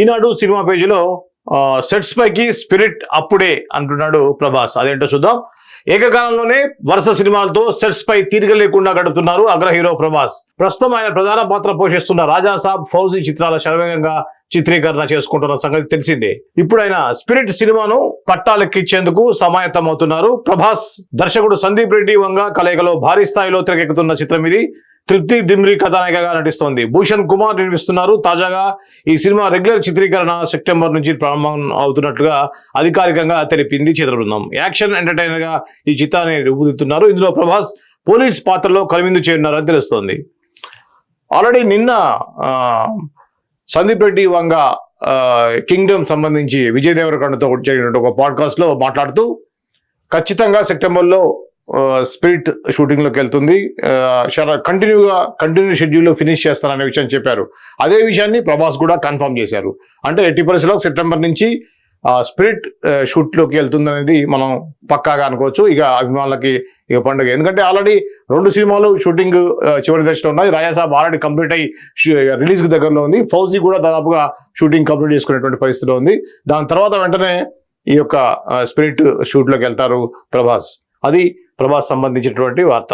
ఈనాడు cinema పేజీలో sets పైకి spirit అప్పుడే అంటున్నాడు ప్రభాస్. అదేంటో చూద్దాం. ఏకకాలంలోనే వరుస సినిమాలతో సెట్స్ పై తీరిక లేకుండా గడుపుతున్నారు అగ్ర హీరో ప్రభాస్. ప్రస్తుతం ఆయన ప్రధాన పాత్ర పోషిస్తున్న రాజాసాబ్ ఫౌజీ చిత్రాల శరవేగంగా చిత్రీకరణ చేసుకుంటున్న సంగతి తెలిసిందే. ఇప్పుడు ఆయన స్పిరిట్ సినిమాను పట్టాలెక్కించేందుకు సమాయత్తమవుతున్నారు. ప్రభాస్ దర్శకుడు సందీప్ రెడ్డి వంగ కలయికలో భారీ స్థాయిలో తెరకెక్కుతున్న చిత్రం ఇది. తృప్తి దిమ్రి కథానాయికగా నటిస్తోంది. భూషణ్ కుమార్ నిర్మిస్తున్నారు. తాజాగా ఈ సినిమా రెగ్యులర్ చిత్రీకరణ సెప్టెంబర్ నుంచి ప్రారంభం అవుతున్నట్లుగా అధికారికంగా తెలిపింది చిత్ర బృందం. యాక్షన్ ఎంటర్టైనర్గా ఈ చిత్రాన్ని రూపుదిద్దుతున్నారు ఇందులో ప్రభాస్ పోలీస్ పాత్రలో కనువిందు చేయనున్నారని తెలుస్తోంది. ఆల్రెడీ నిన్న సందీప్ రెడ్డి వంగ కింగ్డమ్ సంబంధించి విజయ్ దేవరకొండతో జరిగినటువంటి ఒక పాడ్కాస్ట్లో మాట్లాడుతూ ఖచ్చితంగా సెప్టెంబర్లో స్పిరిట్ షూటింగ్లోకి వెళ్తుంది. కంటిన్యూగా కంటిన్యూ షెడ్యూల్లో ఫినిష్ చేస్తారనే విషయం చెప్పారు. అదే విషయాన్ని ప్రభాస్ కూడా కన్ఫర్మ్ చేశారు. అంటే ఎట్టి పరిస్థితుల్లో సెప్టెంబర్ నుంచి స్పిరిట్ షూట్లోకి వెళ్తుంది అనేది మనం పక్కాగా అనుకోవచ్చు. ఇక అభిమానులకి ఇక పండుగ. ఎందుకంటే ఆల్రెడీ రెండు సినిమాలు షూటింగ్ చివరి దశలో ఉన్నాయి. రాజాసాబ్ ఆల్రెడీ కంప్లీట్ అయ్యి రిలీజ్కి దగ్గరలో ఉంది. ఫౌజీ కూడా దాదాపుగా షూటింగ్ కంప్లీట్ చేసుకునేటువంటి పరిస్థితిలో ఉంది. దాని తర్వాత వెంటనే ఈ యొక్క స్పిరిట్ షూట్లోకి వెళ్తారు ప్రభాస్. అది ప్రభాస్ సంబంధించినటువంటి వార్త.